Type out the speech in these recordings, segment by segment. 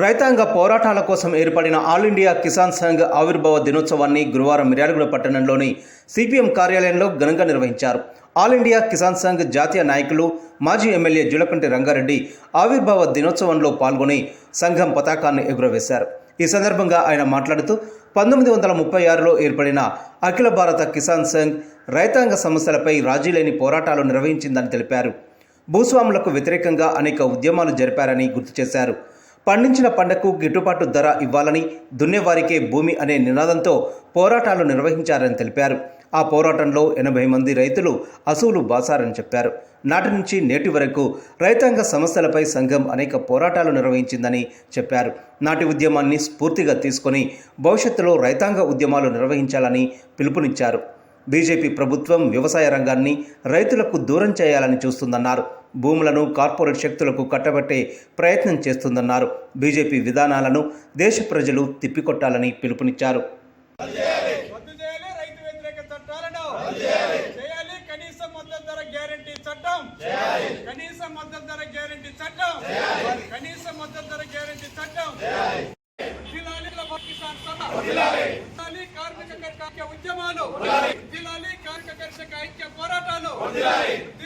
రైతాంగ పోరాటాల కోసం ఏర్పడిన ఆల్ ఇండియా కిసాన్ సంఘ్ ఆవిర్భావ దినోత్సవాన్ని గురువారం మిర్యాలగూడ పట్టణంలోని సిపిఎం కార్యాలయంలో ఘనంగా నిర్వహించారు. ఆల్ ఇండియా కిసాన్ సంఘ్ జాతీయ నాయకులు మాజీ ఎమ్మెల్యే జులకంటి రంగారెడ్డి ఆవిర్భావ దినోత్సవంలో పాల్గొని సంఘం పతాకాన్ని ఎగురవేశారు. ఈ సందర్భంగా ఆయన మాట్లాడుతూ పంతొమ్మిది వందల ముప్పై ఆరులో ఏర్పడిన అఖిల భారత కిసాన్ సంఘ్ రైతాంగ సమస్యలపై రాజీలేని పోరాటాలు నిర్వహించిందని తెలిపారు. భూస్వాములకు వ్యతిరేకంగా అనేక ఉద్యమాలు జరిపారని గుర్తు చేశారు. పండించిన పంటకు గిట్టుబాటు ధర ఇవ్వాలని దున్నేవారికే భూమి అనే నినాదంతో పోరాటాలు నిర్వహించారని తెలిపారు. ఆ పోరాటంలో ఎనభై మంది రైతులు అసూలు బాసారని చెప్పారు. నాటి నుంచి నేటి వరకు రైతాంగ సమస్యలపై సంఘం అనేక పోరాటాలు నిర్వహించిందని చెప్పారు. నాటి ఉద్యమాన్ని స్ఫూర్తిగా తీసుకొని భవిష్యత్తులో రైతాంగ ఉద్యమాలు నిర్వహించాలని పిలుపునిచ్చారు. బీజేపీ ప్రభుత్వం వ్యవసాయ రంగాన్ని రైతులకు దూరం చేయాలని చూస్తుందన్నారు. భూములను కార్పొరేట్ శక్తులకు కట్టబెట్టే ప్రయత్నం చేస్తుందన్నారు. బీజేపీ విధానాలను దేశ ప్రజలు తిప్పికొట్టాలని పిలుపునిచ్చారు. కనీస మద్దతు ధర గ్యారంటీ చట్టం కనీస మద్దతు ధర గ్యారంటీ చట్టం కనీస మద్దతు ధర గ్యారంటీ చట్టం జిల్లాలి కిసాన్ సభ జిల్లాలి కార్మిక కర్షక ఉద్యమాలు జిల్లాలి కార్మిక కర్షక ఐక్య పోరాటాలు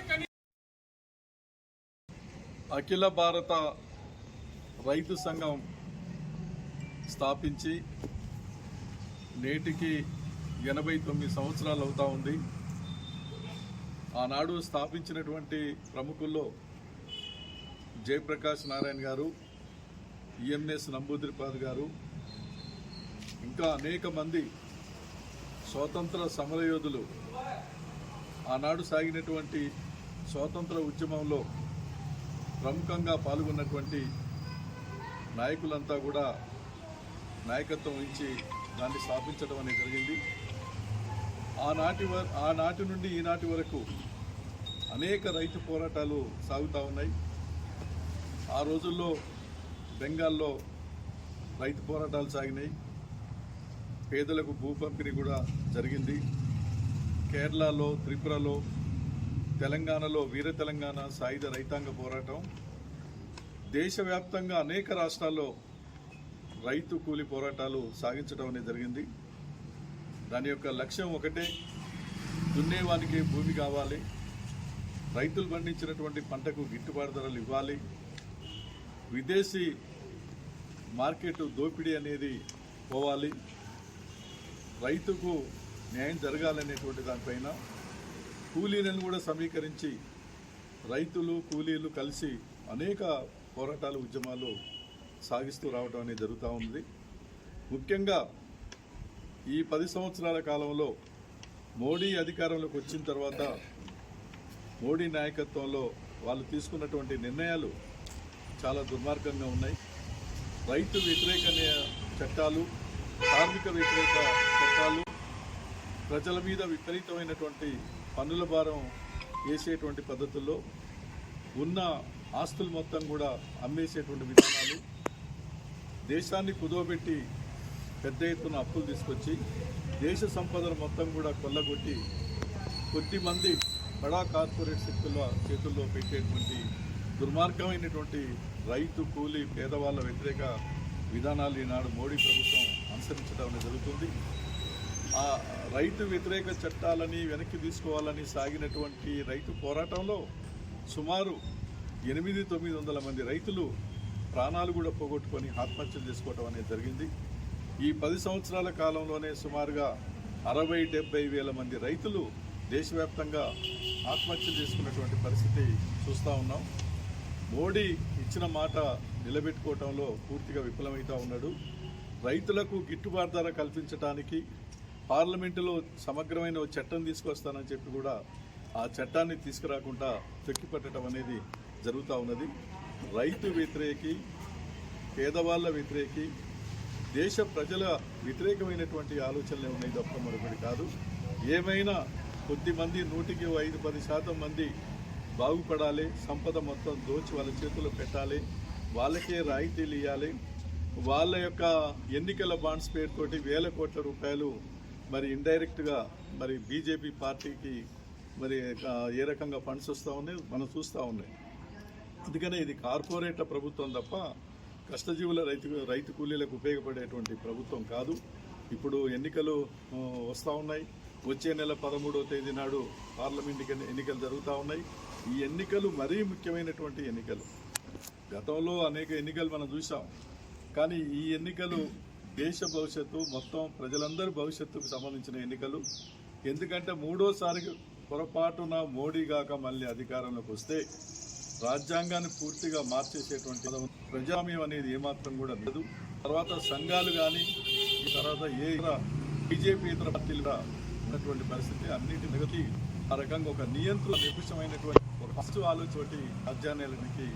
కనీ- అఖిల భారత రైతు సంఘం స్థాపించి నేటికి ఎనభై తొమ్మిది సంవత్సరాలు అవుతా ఉంది. ఆనాడు స్థాపించినటువంటి ప్రముఖుల్లో జయప్రకాష్ నారాయణ గారు ఈఎంఎస్ నంబూద్రిపాద్ గారు ఇంకా అనేక మంది స్వాతంత్ర సమరయోధులు ఆనాడు సాగినటువంటి స్వాతంత్ర ఉద్యమంలో ప్రముఖంగా పాల్గొన్నటువంటి నాయకులంతా కూడా నాయకత్వం వహించి దాన్ని స్థాపించడం అనేది జరిగింది. ఆనాటి వ ఆనాటి నుండి ఈనాటి వరకు అనేక రైతు పోరాటాలు సాగుతూ ఉన్నాయి. ఆ రోజుల్లో బెంగాల్లో రైతు పోరాటాలు సాగినాయి. పేదలకు భూ పంపిణీ కూడా జరిగింది. కేరళలో త్రిపురలో తెలంగాణలో వీర తెలంగాణ సాయుధ రైతాంగ పోరాటం. దేశవ్యాప్తంగా అనేక రాష్ట్రాల్లో రైతు కూలి పోరాటాలు సాగించడం అనేది జరిగింది. దాని యొక్క లక్ష్యం ఒకటే దున్నేవానికి భూమి కావాలి. రైతులు పండించినటువంటి పంటకు గిట్టుబాటు ధరలు ఇవ్వాలి. విదేశీ మార్కెట్ దోపిడీ అనేది పోవాలి. రైతుకు న్యాయం జరగాలనేటువంటి దానిపైన కూలీలను కూడా సమీకరించి రైతులు కూలీలు కలిసి అనేక పోరాటాలు ఉద్యమాలు సాగిస్తూ రావడం అనేది జరుగుతూ ఉంది. ముఖ్యంగా ఈ పది సంవత్సరాల కాలంలో మోడీ అధికారంలోకి వచ్చిన తర్వాత మోడీ నాయకత్వంలో వాళ్ళు తీసుకున్నటువంటి నిర్ణయాలు చాలా దుర్మార్గంగా ఉన్నాయి. రైతు వ్యతిరేక చట్టాలు కార్మిక వ్యతిరేక చట్టాలు ప్రజల మీద విపరీతమైనటువంటి పన్నుల భారం వేసేటువంటి పద్ధతుల్లో ఉన్న ఆస్తులు మొత్తం కూడా అమ్మేసేటువంటి విధానాలు. దేశాన్ని కుదవబెట్టి పెద్ద ఎత్తున అప్పులు తీసుకొచ్చి దేశ సంపదను మొత్తం కూడా కొల్లగొట్టి కొద్దిమంది బడా కార్పొరేట్ శక్తుల చేతుల్లో పెట్టేటువంటి దుర్మార్గమైనటువంటి రైతు కూలీ పేదవాళ్ళ వ్యతిరేక విధానాలు ఈనాడు మోడీ ప్రభుత్వం అనుసరించడం అనేది జరుగుతుంది. ఆ రైతు వ్యతిరేక చట్టాలని వెనక్కి తీసుకోవాలని సాగినటువంటి రైతు పోరాటంలో సుమారు ఎనిమిది తొమ్మిది వందల మంది రైతులు ప్రాణాలు కూడా పోగొట్టుకొని ఆత్మహత్యలు చేసుకోవటం అనేది జరిగింది. ఈ పది సంవత్సరాల కాలంలోనే సుమారుగా అరవై డెబ్బై వేల మంది రైతులు దేశవ్యాప్తంగా ఆత్మహత్యలు చేసుకున్నటువంటి పరిస్థితి చూస్తూ ఉన్నాం. మోడీ ఇచ్చిన మాట నిలబెట్టుకోవటంలో పూర్తిగా విఫలమవుతా ఉన్నాడు. రైతులకు గిట్టుబాటు ధర కల్పించడానికి పార్లమెంటులో సమగ్రమైన చట్టం తీసుకొస్తానని చెప్పి కూడా ఆ చట్టాన్ని తీసుకురాకుండా తొక్కిపట్టడం అనేది జరుగుతూ ఉన్నది. రైతు వ్యతిరేకి పేదవాళ్ళ వ్యతిరేకి దేశ ప్రజల వ్యతిరేకమైనటువంటి ఆలోచనలే ఉన్నాయి తప్ప మరొకటి కాదు. ఏమైనా కొద్దిమంది నూటికి ఐదు పది శాతం మంది బాగుపడాలి సంపద మొత్తం దోచి వాళ్ళ చేతుల్లో పెట్టాలి వాళ్ళకే రాయితీలు ఇవ్వాలి వాళ్ళ యొక్క ఎన్నికల బాండ్స్ పేరుతోటి వేల కోట్ల రూపాయలు మరి ఇండైరెక్ట్గా మరి బీజేపీ పార్టీకి మరి ఏ రకంగా ఫండ్స్ వస్తూ ఉన్నాయి మనం చూస్తూ ఉన్నాయి. అందుకనే ఇది కార్పొరేట్ల ప్రభుత్వం తప్ప కష్టజీవుల రైతు రైతు కూలీలకు ఉపయోగపడేటువంటి ప్రభుత్వం కాదు. ఇప్పుడు ఎన్నికలు వస్తూ ఉన్నాయి. వచ్చే నెల పదమూడవ తేదీ నాడు పార్లమెంట్ ఎన్నికలు జరుగుతూ ఉన్నాయి. ఈ ఎన్నికలు మరీ ముఖ్యమైనటువంటి ఎన్నికలు. గతంలో అనేక ఎన్నికలు మనం చూసాం కానీ ఈ ఎన్నికలు దేశ భవిష్యత్తు మొత్తం ప్రజలందరి భవిష్యత్తుకు సంబంధించిన ఎన్నికలు. ఎందుకంటే మూడోసారి పొరపాటున మోడీ గాక మళ్ళీ అధికారంలోకి వస్తే రాజ్యాంగాన్ని పూర్తిగా మార్చేసేటువంటి ప్రజామ్యం అనేది ఏమాత్రం కూడా లేదు. తర్వాత సంఘాలు కానీ తర్వాత ఏ బీజేపీ ఇతర పార్టీలు ఉన్నటువంటి పరిస్థితి అన్నిటి మిగతి ఆ రకంగా ఒక నియంత్రణ నిపుషమైనటువంటి ఫస్ట్ ఆలోచోటి ఆలోచనటి రాజ్యానికి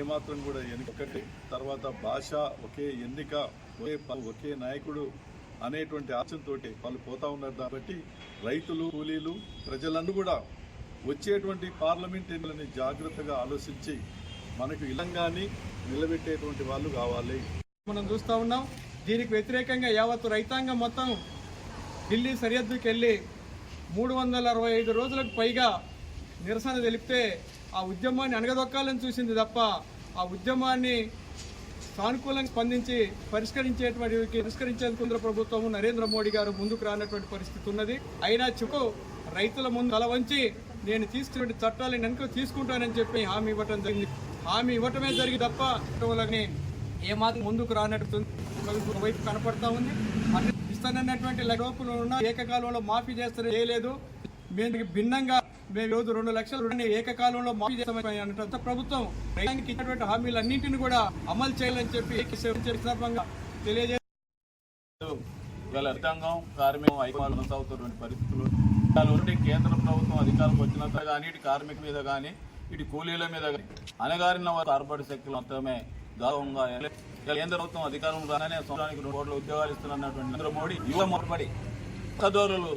ఏమాత్రం కూడా ఎన్నికటి తర్వాత భాష ఒకే ఎన్నిక ఒకే ఒకే నాయకుడు అనేటువంటి ఆచంతోటి వాళ్ళు పోతా ఉన్నారు. కాబట్టి రైతులు కూలీలు ప్రజలందరూ కూడా వచ్చేటువంటి పార్లమెంట్ ఎన్నికలని జాగ్రత్తగా ఆలోచించి మనకు ఇలంగాని నిలబెట్టేటువంటి వాళ్ళు కావాలి. మనం చూస్తూ ఉన్నాం దీనికి వ్యతిరేకంగా యావత్ రైతాంగం మొత్తం ఢిల్లీ సరిహద్దుకి వెళ్ళి మూడు వందల అరవై ఐదు రోజులకు పైగా నిరసన తెలిపితే ఆ ఉద్యమాన్ని అణగదొక్కాలని చూసింది తప్ప ఆ ఉద్యమాన్ని సానుకూలంగా స్పందించి పరిష్కరించేటువంటి పరిష్కరించేందుకు కేంద్ర ప్రభుత్వం నరేంద్ర మోడీ గారు ముందుకు రానటువంటి పరిస్థితి ఉన్నది. అయినా చెప్పు రైతుల ముందు తల వంచి నేను తీసుకునే చట్టాలను వెనుక తీసుకుంటానని చెప్పి హామీ ఇవ్వటం జరిగింది. హామీ ఇవ్వటమే జరిగి తప్ప చట్టంలోని ఏమాత్రం ముందుకు రానట్టు వైపు కనపడతా ఉంది. ఇస్తానన్నటువంటి లోపల ఉన్న ఏకకాలంలో మాఫీ చేస్తారు చేయలేదు మేము భిన్నంగా మేము రోజు రెండు లక్షల రుణాన్ని ఏకకాలంలో మాఫీ చేస్తామని అంటే ప్రభుత్వం రైతానికి ఇచ్చినటువంటి హామీలన్నింటిని కూడా అమలు చేయాలని చెప్పి సందర్భంగా తెలియజే ఇవాళ రైతాంగం కార్మికం ఐక్యాలు కొనసాగుతున్నటువంటి పరిస్థితులు. దాని కేంద్ర ప్రభుత్వం అధికారం వచ్చినంత కానీ ఇటు కార్మిక మీద కానీ ఇటు కూలీల మీద కానీ అనగారిన కార్పొరేట్ శక్తులు మొత్తమే గౌరవంగా కేంద్ర ప్రభుత్వం అధికారం రాగానే సంవత్సరానికి రెండు కోట్ల ఉద్యోగాలు ఇస్తున్నటువంటి నరేంద్ర మోడీ యువ మొట్టబడి పదోరులు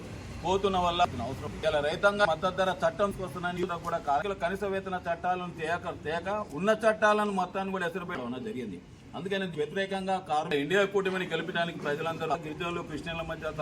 పోతున్న వల్ల అవసరం. ఇలా రైతాంగ మద్దతు ధర చట్టం వస్తున్నాయని కూడా కార్మికుల కనీస వేతన చట్టాలను తేక తేక ఉన్న చట్టాలను మొత్తాన్ని కూడా ఎసురు పెట్టడం జరిగింది. అందుకని వ్యతిరేకంగా కారు ఇండియా కూటమిని గెలిపడానికి ప్రజలందరూ గిరిజనులు క్రిస్టియన్ల మధ్య